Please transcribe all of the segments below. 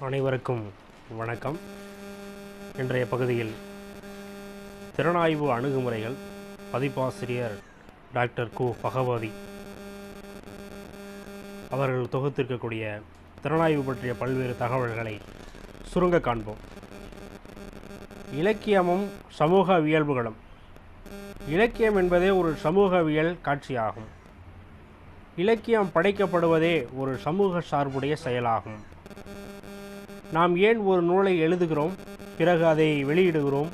அனைவருக்கும் வணக்கம். இன்றைய பகுதியில் திறனாய்வு அணுகுமுறைகள் பதிப்பாசிரியர் டாக்டர் கு. பகவதி அவர்கள் தொகுத்திருக்கக்கூடிய திறனாய்வு பற்றிய பல்வேறு தகவல்களை சுருங்க காண்போம். இலக்கியமும் சமூகவியல்புகளும். இலக்கியம் என்பதே ஒரு சமூகவியல் காட்சியாகும். இலக்கியம் படைக்கப்படுவதே ஒரு சமூக சார்புடைய செயலாகும். நாம் ஏன் ஒரு நூலை எழுதுகிறோம்? பிறகு அதை வெளியிடுகிறோம்.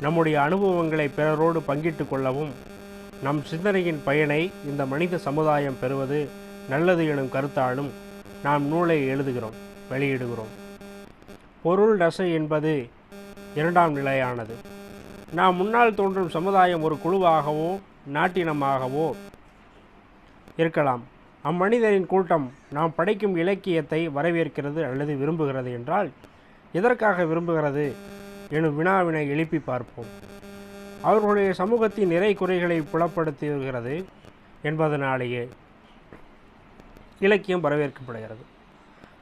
நம்முடைய அனுபவங்களை பிறரோடு பங்கிட்டு கொள்ளவும். நம் சிந்தனையின் பயனை இந்த மனித சமுதாயம் பெறுவது நல்லது எனும் கருத்தாலும் நாம் நூலை எழுதுகிறோம் வெளியிடுகிறோம். பொருள் ரசை என்பது இரண்டாம் நிலையானது. நாம் முன்னால் தோன்றும் சமுதாயம் ஒரு குழுவாகவோ நாட்டினமாகவோ இருக்கலாம். அம்மனிதரின் கூட்டம் நாம் படைக்கும் இலக்கியத்தை வரவேற்கிறது அல்லது விரும்புகிறது என்றால் எதற்காக விரும்புகிறது எனும் வினாவினை எழுப்பி பார்ப்போம். அவர்களுடைய சமூகத்தின் நிறை குறைகளை புலப்படுத்துகிறது என்பதனாலேயே இலக்கியம் வரவேற்கப்படுகிறது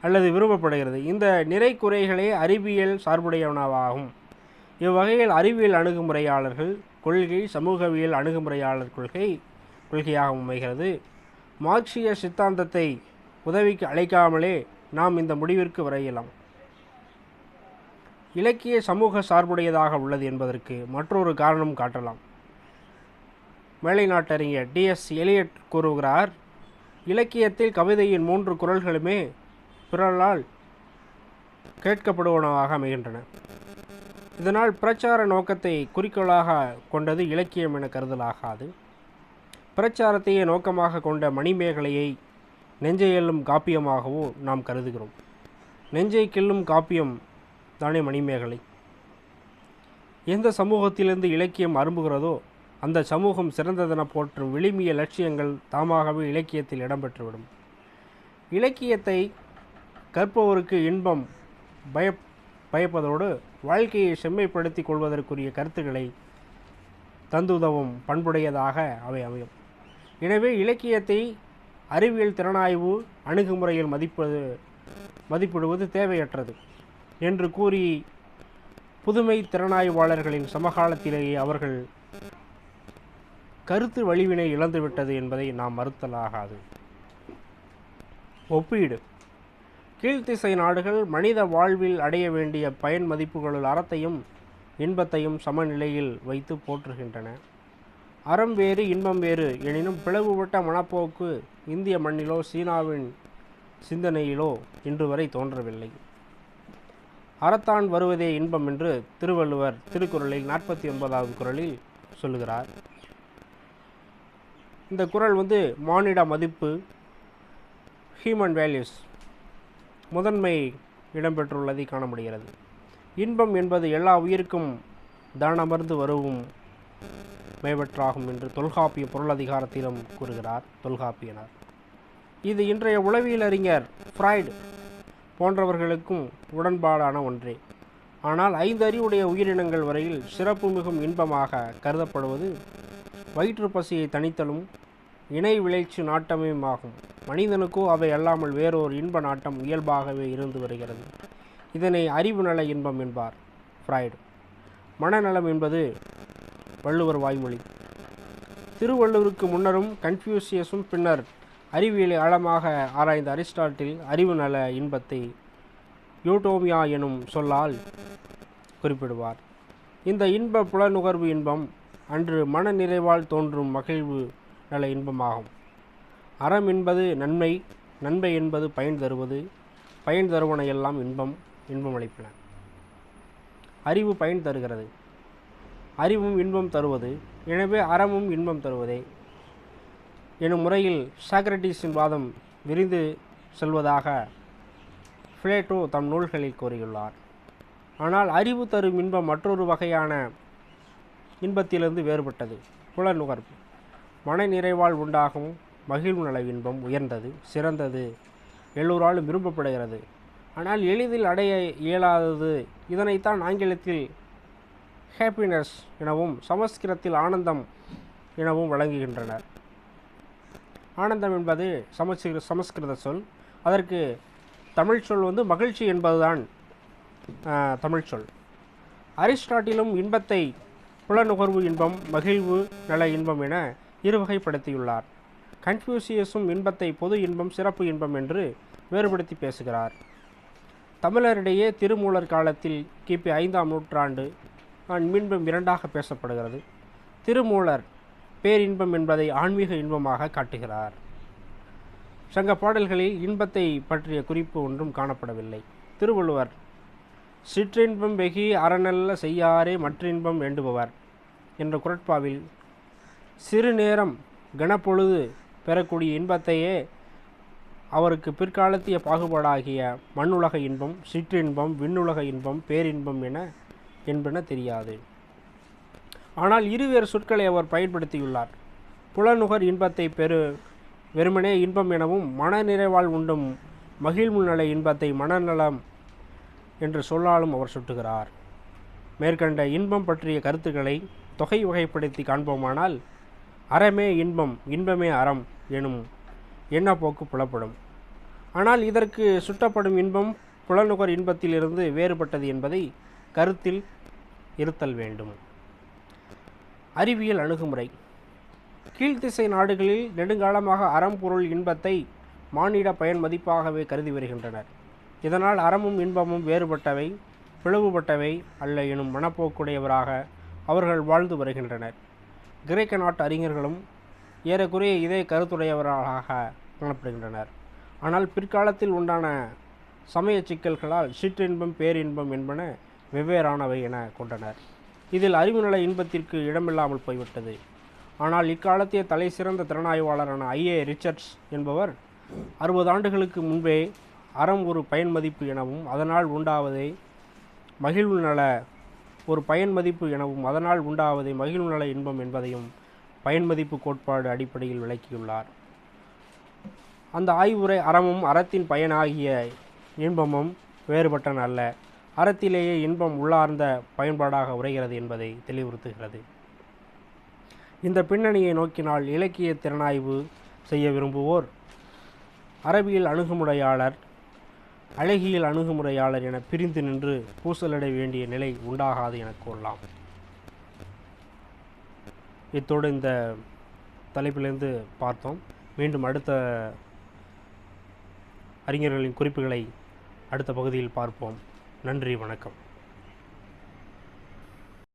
அல்லது விரும்பப்படுகிறது. இந்த நிறை குறைகளே அறிவியல் சார்புடையனவாகும். இவ்வகையில் அறிவியல் அணுகுமுறையாளர்கள் கொள்கை சமூகவியல் அணுகுமுறையாளர் கொள்கை கொள்கையாகவும் அமைகிறது. மார்க்சிய சித்தாந்தத்தை உதவிக்கு அழைக்காமலே நாம் இந்த முடிவிற்கு வரையலாம். இலக்கிய சமூக சார்புடையதாக உள்ளது என்பதற்கு மற்றொரு காரணம் காட்டலாம். மேலை நாட்டறிஞர் டிஎஸ் எலியட் கூறுகிறார் இலக்கியத்தில் கவிதையின் மூன்று குரல்களுமே பிறரால் கேட்கப்படுவனவாக அமைகின்றன. இதனால் பிரச்சார நோக்கத்தை குறிக்கோளாக கொண்டது இலக்கியம் என கருதலாகாது. பிரச்சாரத்தையே நோக்கமாக கொண்ட மணிமேகலையை நெஞ்சை எல்லும் காப்பியமாகவோ நாம் கருதுகிறோம். நெஞ்சை கிள்ளும் காப்பியம் தானே மணிமேகலை. எந்த சமூகத்திலிருந்து இலக்கியம் அரும்புகிறதோ அந்த சமூகம் சிறந்ததென போற்றும் விளிமிய லட்சியங்கள் தாமாகவே இலக்கியத்தில் இடம்பெற்றுவிடும். இலக்கியத்தை கற்பவருக்கு இன்பம் பய பயப்பதோடு வாழ்க்கையை செம்மைப்படுத்தி கொள்வதற்குரிய கருத்துக்களை தந்துதவும் பண்புடையதாக அவை அமையும். எனவே இலக்கியத்தை அறிவியல் திறனாய்வு அணுகுமுறையில் மதிப்பது மதிப்பிடுவது தேவையற்றது என்று கூறி புதுமை திறனாய்வாளர்களின் சமகாலத்திலேயே அவர்கள் கருத்து வலிவினை இழந்துவிட்டது என்பதை நாம் மறுத்தலாகாது. ஒப்பீடு. கீழ்த்திசை நாடுகள் மனித வாழ்வில் அடைய வேண்டிய பயன் மதிப்புகளுள் அறத்தையும் இன்பத்தையும் சமநிலையில் வைத்து போற்றுகின்றன. அறம் வேறு இன்பம் வேறு எனினும் பிளவுபட்ட மனப்போக்கு இந்திய மண்ணிலோ சீனாவின் சிந்தனையிலோ இன்று வரை தோன்றவில்லை. அறத்தான் வருவதே இன்பம் என்று திருவள்ளுவர் திருக்குறளில் நாற்பத்தி ஒன்பதாவது குறளில் சொல்லுகிறார். இந்த குறள் வந்து மானிட மதிப்பு ஹியூமன் வேல்யூஸ் முதன்மை இடம்பெற்றுள்ளதை காண முடிகிறது. இன்பம் என்பது எல்லா உயிருக்கும் தானமர்ந்து வருவும். மேவற்றாகும் என்று தொல்காப்பிய பொருளதிகாரத்திலும் கூறுகிறார் தொல்காப்பியனார். இது இன்றைய உளவியல் அறிஞர் ஃப்ராய்டு போன்றவர்களுக்கும் உடன்பாடான ஒன்றே. ஆனால் ஐந்து அறிவுடைய உயிரினங்கள் வரையில் சிறப்பு மிகும் இன்பமாக கருதப்படுவது வயிற்று பசியை தணித்தலும் இணை விளைச்சு நாட்டமுமாகும் மனிதனுக்கோ அவை அல்லாமல் வேறொரு இன்ப நாட்டம் இயல்பாகவே இருந்து வருகிறது. இதனை அறிவு நல இன்பம் என்பார் ஃப்ராய்டு. மனநலம் என்பது வள்ளுவர் வாய்மொழி. திருவள்ளுவருக்கு முன்னரும் கன்ஃபியூசியஸும் பின்னர் அறிவியலை ஆழமாக ஆராய்ந்த அரிஸ்டாட்டில் அறிவு நல இன்பத்தை யூட்டோமியா எனும் சொல்லால் குறிப்பிடுவார். இந்த இன்ப புலநுகர்வு இன்பம் அன்று மன நிறைவால் தோன்றும் மகிழ்வு நல இன்பமாகும். அறம் என்பது நன்மை நன்மை என்பது பயன் தருவது பயன் தருவன எல்லாம் இன்பம் இன்பமளிப்பன. அறிவு பயன் தருகிறது. அறிவும் இன்பம் தருவது எனவே அறமும் இன்பம் தருவதே. எனும் முறையில் சாக்ரட்டிஸின் வாதம் விரிந்து செல்வதாக பிளேட்டோ தம் நூல்களில் கூறியுள்ளார். ஆனால் அறிவு தரும் இன்பம் மற்றொரு வகையான இன்பத்திலிருந்து வேறுபட்டது. புலனுகர்வு மன நிறைவால் உண்டாகும் மகிழ்வு நல இன்பம் உயர்ந்தது சிறந்தது எல்லோராலும் விரும்பப்படுகிறது. ஆனால் எளிதில் அடைய இயலாதது. இதனைத்தான் ஆங்கிலத்தில் ஹாப்பினஸ் எனவும் சமஸ்கிருதத்தில் ஆனந்தம் எனவும் வழங்குகின்றனர். ஆனந்தம் என்பது சமஸ்கிரு சமஸ்கிருத சொல். அதற்கு தமிழ் சொல் வந்து மகிழ்ச்சி என்பதுதான் தமிழ் சொல். அரிஸ்டாட்டிலும் இன்பத்தை புலநுகர்வு இன்பம் மகிழ்வு நல இன்பம் என இருவகைப்படுத்தியுள்ளார். கன்ஃபியூசியஸும் இன்பத்தை பொது இன்பம் சிறப்பு இன்பம் என்று வேறுபடுத்தி பேசுகிறார். தமிழரிடையே திருமூலர் காலத்தில் கிபி ஐந்தாம் நூற்றாண்டு இன்பம் இரண்டாக பேசப்படுகிறது. திருமூலர் பேரின்பம் என்பதை ஆன்மீக இன்பமாக காட்டுகிறார். சங்க பாடல்களில் இன்பத்தை பற்றிய குறிப்பு ஒன்றும் காணப்படவில்லை. திருவள்ளுவர் சிற்றின்பம் வெகி அறநல்ல செய்யாரே மற்றின்பம் வேண்டுபவர் என்ற குரட்பாவில் சிறு நேரம் கனப்பொழுது பெறக்கூடிய இன்பத்தையே அவருக்கு பிற்காலத்திய பாகுபாடாகிய மண்ணுலக இன்பம் சிற்றின்பம் விண்ணுலக இன்பம் பேரின்பம் என என்பன தெரியாது. ஆனால் இருவேறு சொற்களை அவர் பயன்படுத்தியுள்ளார். புலநுகர் இன்பத்தை பெரு வெறுமனே இன்பம் எனவும் மனநிறைவால் உண்டும் மகிழ்வு இன்பத்தை மனநலம் என்று சொல்லாலும் அவர் சுட்டுகிறார். மேற்கண்ட இன்பம் பற்றிய கருத்துக்களை தொகை வகைப்படுத்தி காண்போமானால் அறமே இன்பம் இன்பமே அறம் எனும் எண்ணப்போக்கு புலப்படும். ஆனால் இதற்கு சுட்டப்படும் இன்பம் புலநுகர் இன்பத்திலிருந்து வேறுபட்டது என்பதை கருத்தில் இருத்தல் வேண்டும். அறிவியல் அணுகுமுறை. கீழ்த்திசை நாடுகளில் நெடுங்காலமாக அறம் பொருள் இன்பத்தை மானிட பயன் மதிப்பாகவே கருதி வருகின்றனர். இதனால் அறமும் இன்பமும் வேறுபட்டவை பிளவுபட்டவை அல்ல எனும் மனப்போக்குடையவராக அவர்கள் வாழ்ந்து வருகின்றனர். கிரேக்க நாட்டு அறிஞர்களும் ஏறக்குறைய இதே கருத்துடையவர்களாக காணப்படுகின்றனர். ஆனால் பிற்காலத்தில் உண்டான சமய சிக்கல்களால் சிற்றின்பம் பேரின்பம் என்பன வெவ்வேறானவை என கொண்டனர். இதில் அறிவுநல இன்பத்திற்கு இடமில்லாமல் போய்விட்டது. ஆனால் இக்காலத்திய தலை சிறந்த திறனாய்வாளரான ஐஏ ரிச்சர்ட்ஸ் என்பவர் அறுபது ஆண்டுகளுக்கு முன்பே அறம் ஒரு பயன் மதிப்பு எனவும் அதனால் உண்டாவதை மகிழ்வு நல ஒரு பயன் மதிப்பு எனவும் அதனால் உண்டாவதை மகிழ்வு நல இன்பம் என்பதையும் பயன் மதிப்பு கோட்பாடு அடிப்படையில் விளக்கியுள்ளார். அந்த ஆய்வுரை அறமும் அறத்தின் பயனாகிய இன்பமும் வேறுபட்டன அல்ல அறத்திலேயே இன்பம் உள்ளார்ந்த பயன்பாடாக உரைகிறது என்பதை தெளிவுறுத்துகிறது. இந்த பின்னணியை நோக்கினால் இலக்கிய திறனாய்வு செய்ய விரும்புவோர் அரபியல் அணுகுமுறையாளர் அழகியல் அணுகுமுறையாளர் என பிரிந்து நின்று பூசலிட வேண்டிய நிலை உண்டாகாது என கூறலாம். இத்தோடு இந்த தலைப்பிலிருந்து பார்த்தோம். மீண்டும் அடுத்த அறிஞர்களின் குறிப்புகளை அடுத்த பகுதியில் பார்ப்போம். நன்றி வணக்கம்.